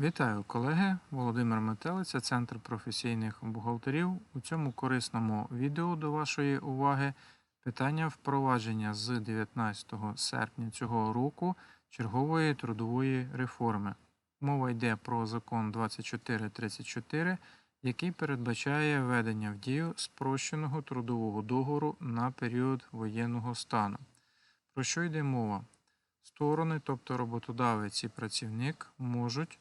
Вітаю, колеги! Володимир Метелиця, Центр професійних бухгалтерів. У цьому корисному відео до вашої уваги питання впровадження з 19 серпня цього року чергової трудової реформи. Мова йде про закон 2434, який передбачає введення в дію спрощеного трудового договору на період воєнного стану. Про що йде мова? Сторони, тобто роботодавець і працівник, можуть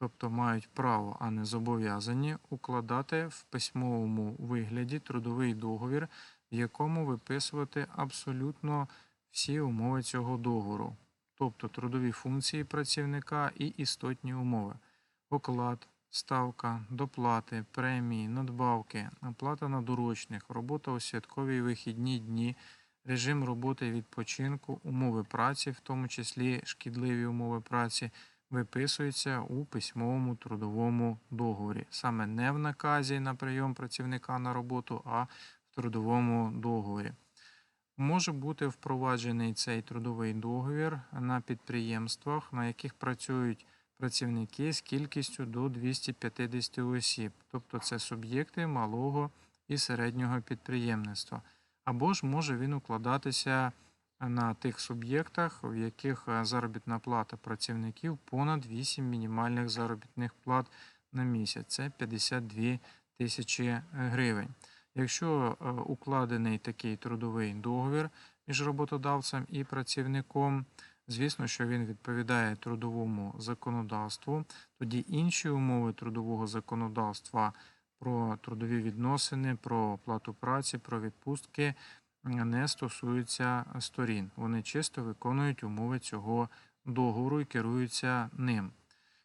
тобто мають право, а не зобов'язані укладати в письмовому вигляді трудовий договір, в якому виписувати абсолютно всі умови цього договору, тобто трудові функції працівника і істотні умови, оклад, ставка, доплати, премії, надбавки, оплата на доручних, робота у святкові вихідні дні. Режим роботи і відпочинку, умови праці, в тому числі шкідливі умови праці, виписується у письмовому трудовому договорі, саме не в наказі на прийом працівника на роботу, а в трудовому договорі. Може бути впроваджений цей трудовий договір на підприємствах, на яких працюють працівники з кількістю до 250 осіб, тобто це суб'єкти малого і середнього підприємництва. Або ж може він укладатися на тих суб'єктах, в яких е, заробітна плата працівників понад 8 мінімальних заробітних плат на місяць. Це 52 тисячі гривень. Якщо е, укладений такий трудовий договір між роботодавцем і працівником, звісно, що він відповідає трудовому законодавству, тоді інші умови трудового законодавства про трудові відносини, про оплату праці, про відпустки не стосуються сторін. Вони чисто виконують умови цього договору і керуються ним.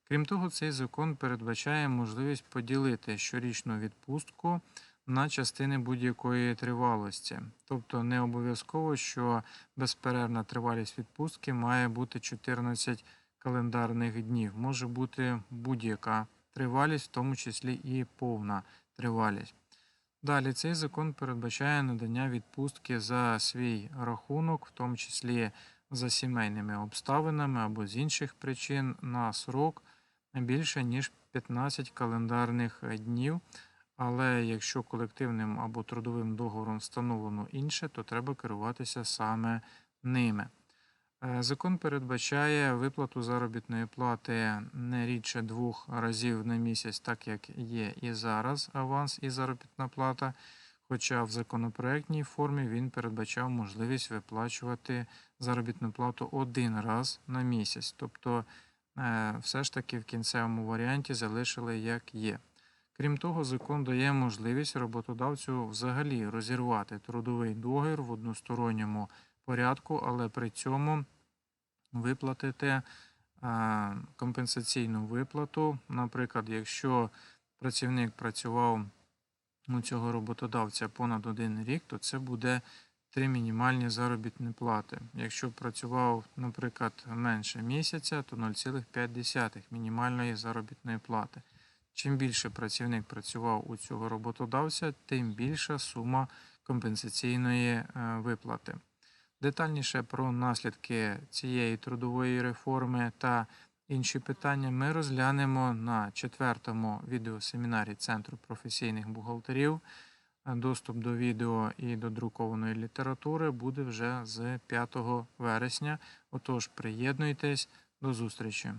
Крім того, цей закон передбачає можливість поділити щорічну відпустку на частини будь-якої тривалості. Тобто не обов'язково, що безперервна тривалість відпустки має бути 14 календарних днів. Може бути будь-яка тривалість, в тому числі і повна тривалість. Далі цей закон передбачає надання відпустки за свій рахунок, в тому числі за сімейними обставинами або з інших причин на срок більше ніж 15 календарних днів. Але якщо колективним або трудовим договором встановлено інше, то треба керуватися саме ними. Е, закон передбачає виплату заробітної плати не рідше двох разів на місяць, так як є і зараз аванс і заробітна плата. Хоча в законопроектній формі він передбачав можливість виплачувати заробітну плату один раз на місяць. Тобто, е, все ж таки в кінцевому варіанті залишили як є. Крім того, закон дає можливість роботодавцю взагалі розірвати трудовий договір в односторонньому порядку, але при цьому виплатити компенсаційну виплату. Наприклад, якщо працівник працював у цього роботодавця понад один рік, то це буде три мінімальні заробітні плати. Якщо працював, наприклад, менше місяця, то 0,5 мінімальної заробітної плати. Чим більше працівник працював у цього роботодавця, тим більша сума компенсаційної е, виплати. Детальніше про наслідки цієї трудової реформи та інші питання ми розглянемо на четвертому відеосемінарі Центру професійних бухгалтерів. Доступ до відео і до друкованої літератури буде вже з 5 вересня. Отож, приєднуйтесь до зустрічі!